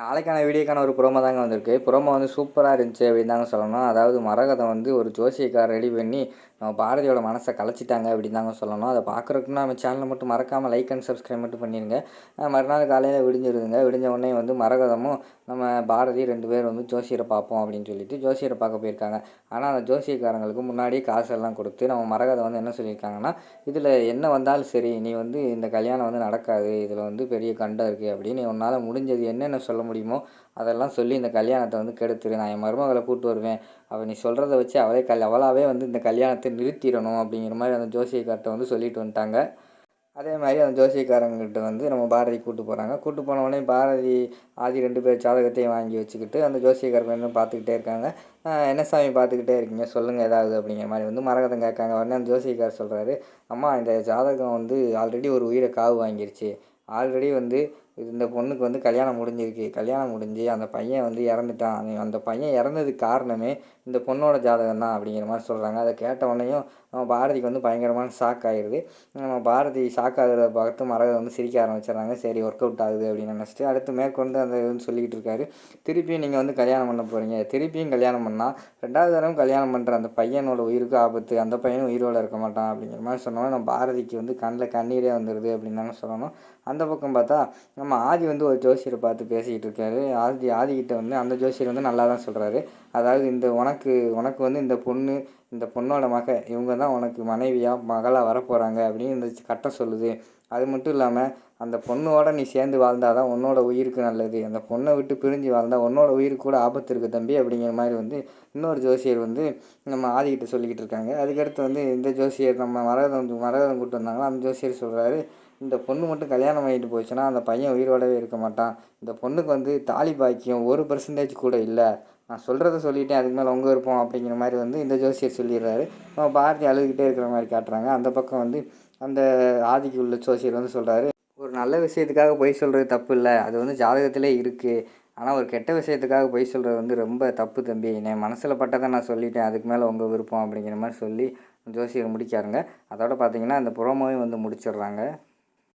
நாளைக்கான வீடியோக்கான ஒரு ப்ரோமோ தாங்க வந்திருக்கு. ப்ரோமோ வந்து சூப்பராக இருந்துச்சு அப்படின்னு தாங்க சொல்லணும். அதாவது மரகதம் வந்து ஒரு ஜோசியக்கார் ரெடி பண்ணி நம்ம பாரதியோட மனசை கலைச்சிட்டாங்க அப்படின்னு தாங்க சொல்லணும். அதை பார்க்குறதுக்குன்னா நம்ம சேனலை மட்டும் மறக்காமல் லைக் அண்ட் சப்ஸ்கிரைப் மட்டும் பண்ணிடுங்க மறுநாள் காலையில் விடிஞ்சிருதுங்க. விடிஞ்ச உடனே வந்து மரகதமும் நம்ம பாரதி ரெண்டு பேர் வந்து ஜோசியரை பார்ப்போம் அப்படின்னு சொல்லிட்டு ஜோசியரை பார்க்க போயிருக்காங்க. ஆனால் அந்த ஜோசியக்காரங்களுக்கு முன்னாடியே காசெல்லாம் கொடுத்து நம்ம மரகதம் வந்து என்ன சொல்லியிருக்காங்கன்னா இதில் என்ன வந்தாலும் சரி நீ வந்து இந்த கல்யாணம் வந்து நடக்காது. இதில் வந்து பெரிய கண்டம் இருக்குது அப்படின்னு உன்னால் முடிஞ்சது என்னென்ன சொல்ல முடியுமோ அதெல்லாம் சொல்லி இந்த கல்யாணத்தை வந்து கெடுத்துரு. நான் என் மருமகளை கூப்பிட்டு வருவேன். அவள் நீ சொல்கிறத வச்சு அவளே கல் அவளாவே வந்து இந்த கல்யாணத்தை நிறுத்திடணும் அப்படிங்கிற மாதிரி அந்த ஜோசியக்கார்ட்ட வந்து சொல்லிட்டு வந்துட்டாங்க. அதே மாதிரி அந்த ஜோசியக்காரங்கிட்ட வந்து நம்ம பாரதி கூட்டு போகிறாங்க கூட்டு போனவுடனே பாரதி ஆதி ரெண்டு பேர் ஜாதகத்தையும் வாங்கி வச்சுக்கிட்டு அந்த ஜோசியக்காரங்க வந்து பார்த்துக்கிட்டே இருக்காங்க. என்ன சாமி பார்த்துக்கிட்டே இருக்கீங்க? சொல்லுங்கள் ஏதாவது அப்படிங்கிற மாதிரி வந்து மரகதம் கேட்காங்க. உடனே அந்த ஜோசியக்கார் சொல்கிறாரு அம்மா இந்த ஜாதகம் வந்து ஆல்ரெடி ஒரு உயிரை காவு வாங்கிருச்சு. ஆல்ரெடி வந்து இந்த பொண்ணுக்கு வந்து கல்யாணம் முடிஞ்சிருக்கு. கல்யாணம் முடிஞ்சு அந்த பையன் வந்து இறந்துட்டான். அந்த- பையன் இறந்ததுக்கு காரணமே இந்த பொண்ணோட ஜாதகம் தான் அப்படிங்கிற மாதிரி சொல்கிறாங்க அதை கேட்ட உடனேயும் நம்ம பாரதிக்கு வந்து பயங்கரமான ஷாக் ஆயிடுது நம்ம பாரதி ஷாக் ஆகுறத பார்த்து மரகதம் வந்து சிரிக்க ஆரம்பிச்சிடுறாங்க. சரி ஒர்க் அவுட் ஆகுது அப்படின்னு நினச்சிட்டு அடுத்து மேற்கொண்டு அந்த இதுன்னு சொல்லிக்கிட்டு இருக்காரு. திருப்பியும் நீங்கள் வந்து கல்யாணம் பண்ண போகிறீங்க திருப்பியும் கல்யாணம் பண்ணால் ரெண்டாவது தடவை கல்யாணம் பண்ணுற அந்த பையனோட உயிருக்கு ஆபத்து. அந்த பையனும் உயிரோட இருக்க மாட்டான் அப்படிங்கிற மாதிரி சொன்னோன்னா நம்ம பாரதிக்கு வந்து கண்ணில் கண்ணீரே வந்துடுது அப்படின்னு தானே சொல்லணும். அந்த பக்கம் பார்த்தா நம்ம ஆதி வந்து ஒரு ஜோசியரை பார்த்து பேசிக்கிட்டு இருக்காரு. ஆதி ஆதிக்கிட்ட வந்து அந்த ஜோசியர் வந்து நல்லா தான் சொல்கிறாரு அதாவது இந்த உனக்கு உனக்கு வந்து இந்த பொண்ணு இந்த பொண்ணோட மக இவங்க தான் உனக்கு மனைவியாக மகளாக வரப்போகிறாங்க அப்படின்னு இந்த கட்டம் சொல்லுது. அது மட்டும் இல்லாமல் அந்த பொண்ணோட நீ சேர்ந்து வாழ்ந்தால் தான் உன்னோட உயிருக்கு நல்லது. அந்த பொண்ணை விட்டு பிரிஞ்சு வாழ்ந்தால் உன்னோட உயிருக்கு கூட ஆபத்து இருக்குது தம்பி அப்படிங்கிற மாதிரி வந்து இன்னொரு ஜோசியர் வந்து நம்ம ஆதிக்கிட்ட சொல்லிக்கிட்டு இருக்காங்க. அதுக்கடுத்து வந்து இந்த ஜோசியர் நம்ம மரகதம் மரகதம் கூட்டு வந்தாங்களோ அந்த ஜோசியர் சொல்கிறாரு இந்த பொண்ணு மட்டும் கல்யாணம் பண்ணிட்டு போச்சுன்னா அந்த பையன் உயிரோடவே இருக்க மாட்டான். இந்த பொண்ணுக்கு வந்து தாலி பாக்கியம் ஒரு பர்சன்டேஜ் கூட இல்லை. நான் சொல்கிறத சொல்லிட்டேன் அதுக்கு மேலே உங்கள் இருப்போம் அப்படிங்கிற மாதிரி வந்து இந்த ஜோசியர் சொல்லிடுறாரு. நம்ம பாரதி அழுதுகிட்டே இருக்கிற மாதிரி காட்டுறாங்க. அந்த பக்கம் வந்து அந்த ஆதிக்கு உள்ள ஜோசியர் வந்து சொல்கிறாரு ஒரு நல்ல விஷயத்துக்காக பொய் சொல்கிறது தப்பு இல்லை. அது வந்து ஜாதகத்திலே இருக்குது ஆனால் ஒரு கெட்ட விஷயத்துக்காக பொய் சொல்கிறது வந்து ரொம்ப தப்பு தம்பி. என் மனசில் பட்டதை நான் சொல்லிட்டேன். அதுக்கு மேலே உங்கள் விருப்பம் அப்படிங்கிற மாதிரி சொல்லி ஜோசியர் முடிக்காருங்க அதோட பார்த்திங்கன்னா அந்த புறமோவையும் வந்து முடிச்சிடுறாங்க.